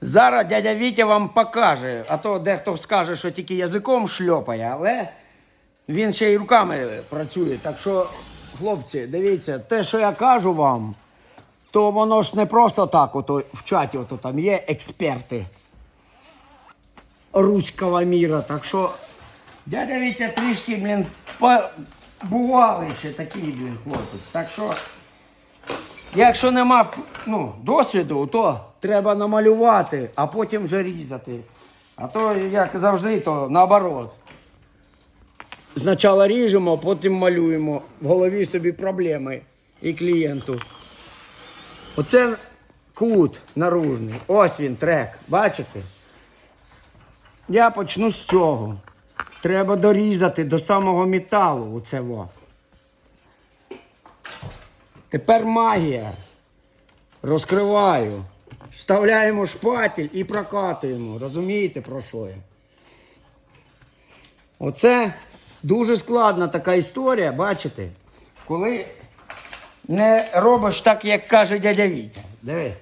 Зараз дядя Вітя вам покаже, а то дехто скаже, що тільки язиком шльопає, але він ще й руками працює. Так що, хлопці, дивіться, те, що я кажу вам, то воно ж не просто так, ото в чаті ото там є експерти руського міра. Так що дядя Вітя трішки, блін, побували ще такий, блін, хлопець. Так що. Якщо нема ну, досвіду, то треба намалювати, а потім вже різати. А то, як завжди, то наоборот. Спочатку ріжемо, потім малюємо. В голові собі проблеми і клієнту. Оце кут наружний. Ось він, трек. Бачите? Я почну з цього. Треба дорізати до самого металу. Оце во. Тепер магія. Розкриваю. Вставляємо шпатель і прокатуємо. Розумієте, про що я? Оце дуже складна така історія, бачите? Коли не робиш так, як каже дядя Вітя. Диви.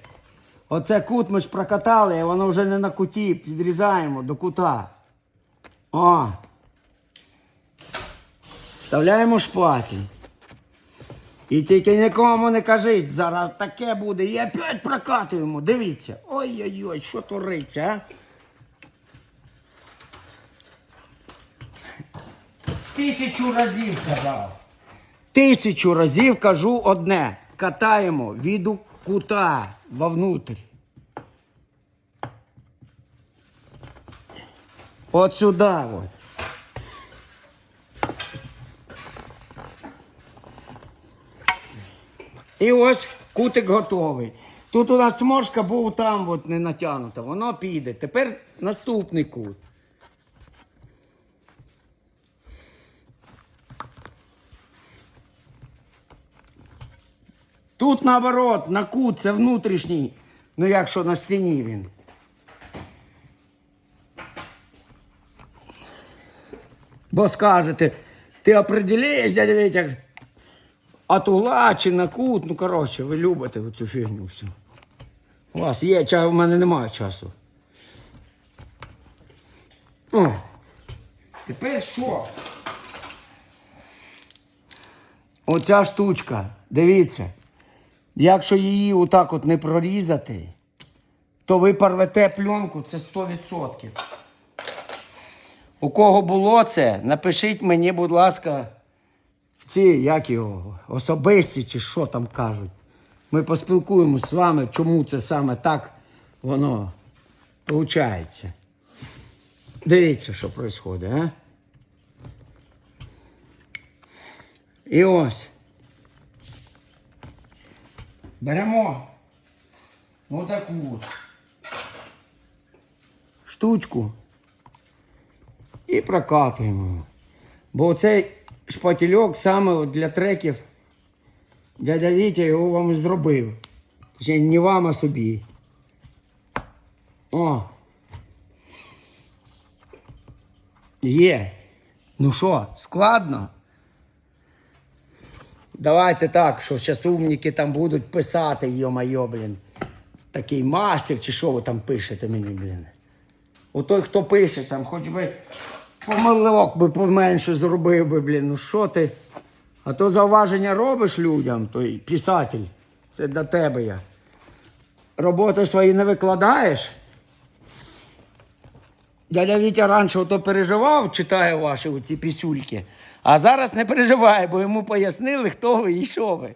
Оце кут ми ж прокатали, і воно вже не на куті. Підрізаємо до кута. О. Вставляємо шпатель. І тільки нікому не кажіть, зараз таке буде. І опять прокатуємо. Дивіться. Ой-ой-ой, що твориться, а? Тисячу разів казав. Тисячу разів кажу одне. Катаємо від кута вовнутрь. От сюди от. І ось кутик готовий. Тут у нас сморшка був там от не натягнута, воно піде. Тепер наступний кут. Тут наоборот, на кут, це внутрішній. Ну якщо на стіні він. Бо скажете, ти определись, дядя Вітя, от угла чи на кут, ну коротше, ви любите цю фігню всю. У вас є час, у мене немає часу. О. Тепер що? Оця штучка, дивіться, якщо її отак от не прорізати, то ви порвете пленку, це 100%. У кого було це, напишіть мені, будь ласка, в ці, як його, особисті чи що там кажуть. Ми поспілкуємось з вами, чому це саме так воно виходить. Дивіться, що відбувається, а? І ось. Беремо отаку от штучку і прокатуємо. Бо цей шпательок саме для треків дядя Вітя його вам і зробив. Точніше, не вам, а собі. О. Є. Ну що, складно? Давайте так, що зараз умніки там будуть писати, йо-майо, блін. Такий мастер, чи що ви там пишете мені, блін. У той, хто пише, там, хоч би помилок би поменше зробив би, блін, ну що ти? А то зауваження робиш людям, той писатель. Це до тебе я. Роботи свої не викладаєш. Дядя Вітя раніше ото переживав, читає ваші оці пісюльки, а зараз не переживає, бо йому пояснили, хто ви і що ви.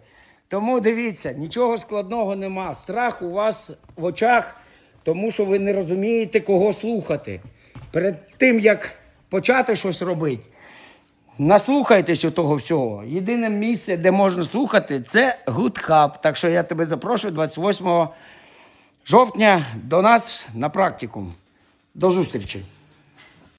Тому дивіться, нічого складного нема. Страх у вас в очах, тому що ви не розумієте, кого слухати. Перед тим, як почати щось робити, Наслухайтеся того всього. Єдине місце, де можна слухати, це Гудхаб. Так що я тебе запрошую 28 жовтня до нас на практикум. До зустрічі!